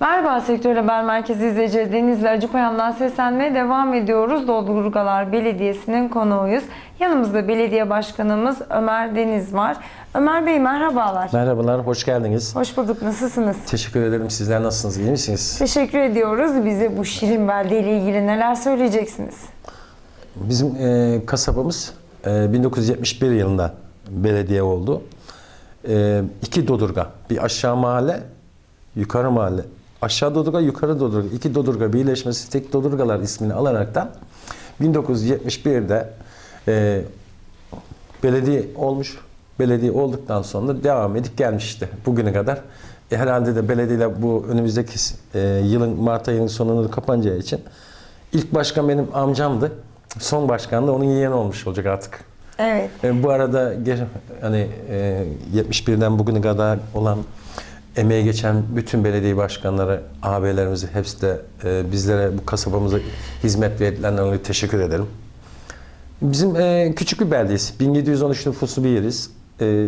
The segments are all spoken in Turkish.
Merhaba Sektör Haber Merkezi izleyicileri Denizli Acıpayam'dan seslenmeye devam ediyoruz. Doldurgalar Belediyesi'nin konuğuyuz. Yanımızda belediye başkanımız Ömer Deniz var. Ömer Bey merhabalar. Merhabalar, hoş geldiniz. Hoş bulduk. Nasılsınız? Teşekkür ederim. Sizler nasılsınız? İyi misiniz? Teşekkür ediyoruz. Bize bu şirin belde ile ilgili neler söyleyeceksiniz? Bizim e, kasabamız e, 1971 yılında belediye oldu. E, iki Dodurga, bir aşağı mahalle, yukarı mahalle. Aşağı Dodurga, yukarı Dodurga. İki Dodurga birleşmesi tek Dodurgalar ismini alaraktan 1971'de e, belediye olmuş. Belediye olduktan sonra devam edip gelmişti bugüne kadar. E, herhalde de belediye bu önümüzdeki e, yılın Mart ayının sonunda kapanacağı için ilk başkan benim amcamdı. Son başkan da onun yeğeni olmuş olacak artık. Evet. E, bu arada hani e, 71'den bugüne kadar olan emeği geçen bütün belediye başkanları, ağabeylerimizi hepsi de e, bizlere bu kasabamıza hizmet verdiklerine dolayı teşekkür ederim. Bizim e, küçük bir beldeyiz. 1713 nüfuslu bir yeriz. E,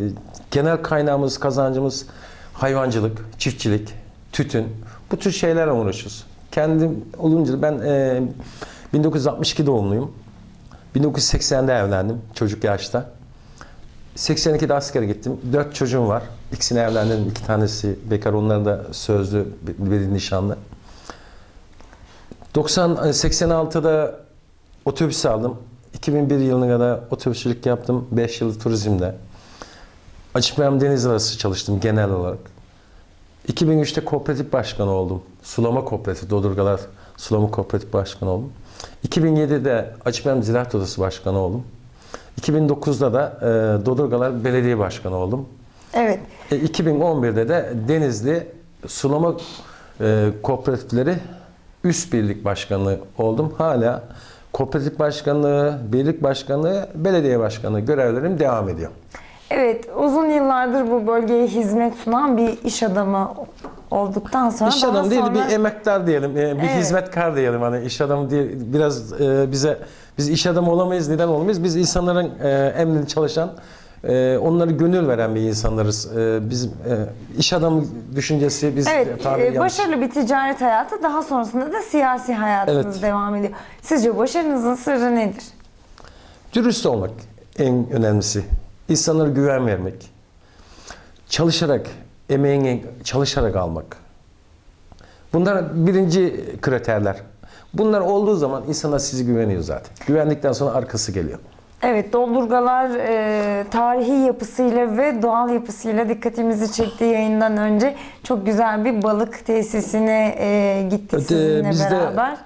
genel kaynağımız, kazancımız hayvancılık, çiftçilik, tütün. Bu tür şeylerle uğraşıyoruz. Kendim olunca ben e, 1962 doğumluyum. 1980'de evlendim çocuk yaşta. 82'de askere gittim. Dört çocuğum var. İkisini evlendim. iki tanesi bekar. Onların da sözlü bir nişanlı. 90 86'da otobüs aldım. 2001 yılına kadar otobüsçülük yaptım. 5 yıl turizmde. Açıklayam deniz arası çalıştım genel olarak. 2003'te kooperatif başkanı oldum. Sulama Kooperatif, Dodurgalar Sulama Kooperatif Başkanı oldum. 2007'de Açıklayam Ziraat Odası Başkanı oldum. 2009'da da e, Dodurgalar Belediye Başkanı oldum. Evet. E, 2011'de de Denizli Sulama e, Kooperatifleri Üst Birlik Başkanı oldum. Hala kooperatif başkanlığı, birlik başkanlığı, belediye başkanlığı görevlerim devam ediyor. Evet, uzun yıllardır bu bölgeye hizmet sunan bir iş adamı olduktan sonra İş adamı değil sonra- bir emektar diyelim, e, bir Evet. hizmetkar diyelim hani iş adamı diye biraz e, bize biz iş adamı olamayız neden olamayız? Biz insanların e, emrinde çalışan e, onları gönül veren bir insanlarız. E, biz e, iş adamı düşüncesi biz Evet, tabiri e, başarılı bir ticaret hayatı daha sonrasında da siyasi hayatınız Evet. devam ediyor. Sizce başarınızın sırrı nedir? Dürüst olmak en önemlisi. İnsanlara güven vermek. Çalışarak, emeğini çalışarak almak. Bunlar birinci kriterler. Bunlar olduğu zaman insanlar sizi güveniyor zaten. Güvendikten sonra arkası geliyor. Evet, doldurgalar e, tarihi yapısıyla ve doğal yapısıyla dikkatimizi çekti yayından önce. Çok güzel bir balık tesisine e, gittik Evet, e, sizinle bizde- beraber.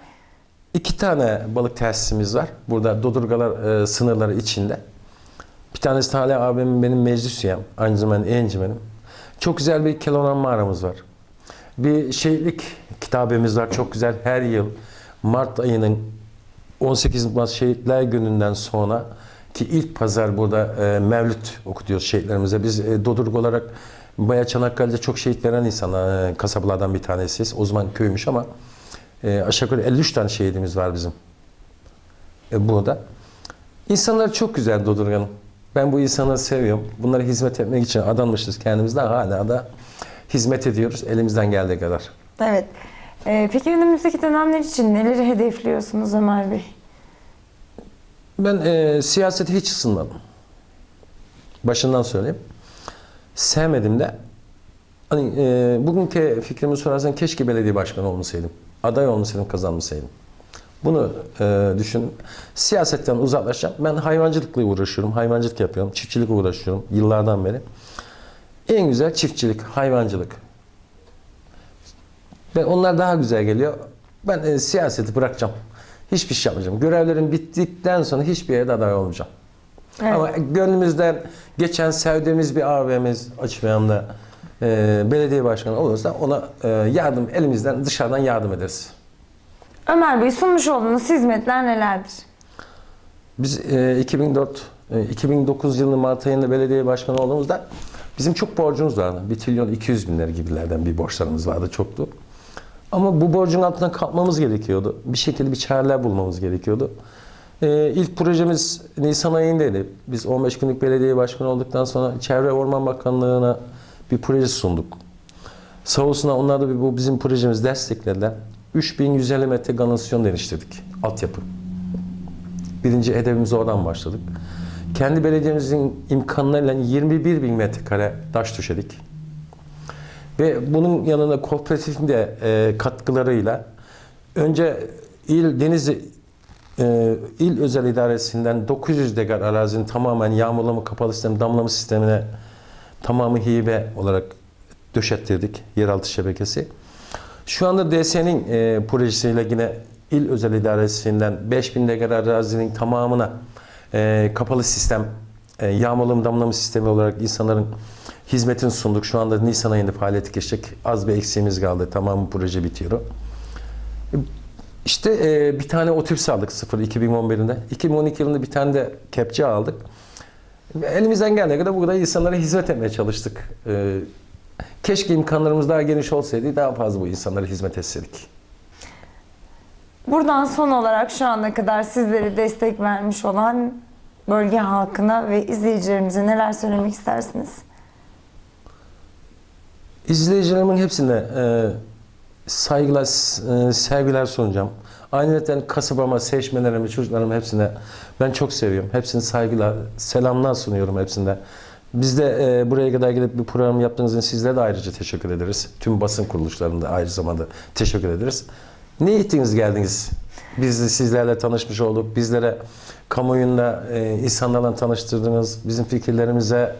İki tane balık tesisimiz var. Burada Dodurgalar e, sınırları içinde. Bir tanesi Talha abimin benim meclis üyem. Aynı zamanda encimenim. Çok güzel bir Kelonan mağaramız var. Bir şehitlik kitabemiz var. Çok güzel. Her yıl Mart ayının 18 Mart Şehitler Günü'nden sonra ki ilk pazar burada e, Mevlüt okutuyoruz şehitlerimize. Biz e, Dodurga olarak Baya Çanakkale'de çok şehit veren insanlar, e, kasabalardan bir tanesiyiz. O zaman köymüş ama e, aşağı yukarı 53 tane şehidimiz var bizim. E, burada. İnsanlar çok güzel Dodurga'nın. Ben bu insanları seviyorum. Bunlara hizmet etmek için adanmışız kendimizden. Hala da hizmet ediyoruz elimizden geldiği kadar. Evet. E, peki önümüzdeki dönemler için neleri hedefliyorsunuz Ömer Bey? Ben e, siyasete hiç ısınmadım. Başından söyleyeyim. Sevmedim de. Hani e, bugünkü fikrimi sorarsan keşke belediye başkanı olmasaydım. Aday olmasaydım, kazanmasaydım. Bunu e, düşün. Siyasetten uzaklaşacağım. Ben hayvancılıkla uğraşıyorum. Hayvancılık yapıyorum. Çiftçilik uğraşıyorum yıllardan beri. En güzel çiftçilik, hayvancılık. Ve onlar daha güzel geliyor. Ben e, siyaseti bırakacağım. Hiçbir şey yapmayacağım. Görevlerim bittikten sonra hiçbir yere de aday olmayacağım. Evet. Ama gönlümüzden geçen sevdiğimiz bir abimiz açmayanda e, belediye başkanı olursa ona e, yardım elimizden dışarıdan yardım ederiz. Ömer Bey sunmuş olduğunuz hizmetler nelerdir? Biz e, 2004 e, 2009 yılının Mart ayında belediye başkanı olduğumuzda bizim çok borcumuz vardı. 1 trilyon 200 bin lira gibilerden bir borçlarımız vardı çoktu. Ama bu borcun altından kalkmamız gerekiyordu. Bir şekilde bir çareler bulmamız gerekiyordu. Ee, ilk projemiz Nisan ayındaydı. Biz 15 günlük belediye başkanı olduktan sonra Çevre Orman Bakanlığı'na bir proje sunduk. Sağ olsunlar onlar da bir- bu bizim projemizi desteklediler. 3150 metre kanalizasyon değiştirdik. Altyapı. Birinci hedefimize oradan başladık. Kendi belediyemizin imkanlarıyla 21 bin metrekare taş döşedik. Ve bunun yanında kooperatifin de e, katkılarıyla önce il Denizli e, il özel idaresinden 900 dekar arazinin tamamen yağmurlama kapalı sistem damlama sistemine tamamı hibe olarak döşettirdik yeraltı şebekesi. Şu anda DS'nin e, projesiyle yine il özel idaresinden 5000 dekar arazinin tamamına e, kapalı sistem e, yağmurlama damlama sistemi olarak insanların hizmetini sunduk. Şu anda Nisan ayında faaliyete geçecek. Az bir eksiğimiz kaldı. Tamamı proje bitiyor. İşte e, bir tane otobüs aldık 0 2011'inde. 2012 yılında bir tane de kepçe aldık. Elimizden geldiği kadar burada insanlara hizmet etmeye çalıştık. E, keşke imkanlarımız daha geniş olsaydı daha fazla bu insanlara hizmet etseydik. Buradan son olarak şu ana kadar sizlere destek vermiş olan bölge halkına ve izleyicilerimize neler söylemek istersiniz? İzleyicilerimin hepsine e, saygılar, e, sevgiler sunacağım. Ayrıca kasabama, seçmenlerime, çocuklarıma hepsine ben çok seviyorum. Hepsine saygılar, selamlar sunuyorum hepsinde. Biz de e, buraya kadar gelip bir program yaptığınız için sizlere de ayrıca teşekkür ederiz. Tüm basın kuruluşlarında ayrı zamanda teşekkür ederiz. Ne ettiniz geldiniz? Biz de sizlerle tanışmış olduk. Bizlere kamuoyunda e, insanlarla tanıştırdınız. Bizim fikirlerimize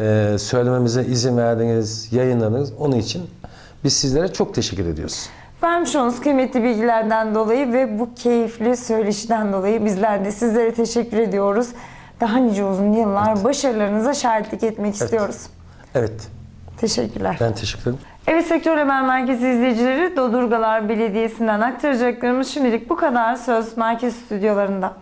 e, söylememize izin verdiniz, yayınladınız. Onun için biz sizlere çok teşekkür ediyoruz. Vermiş olduğunuz kıymetli bilgilerden dolayı ve bu keyifli söyleşiden dolayı bizler de sizlere teşekkür ediyoruz. Daha nice uzun yıllar başarılarınıza şahitlik etmek istiyoruz. Evet, Teşekkürler. ben teşekkür ederim. Evet Sektör Haber Merkezi izleyicileri Dodurgalar Belediyesi'nden aktaracaklarımız şimdilik bu kadar söz merkez stüdyolarında.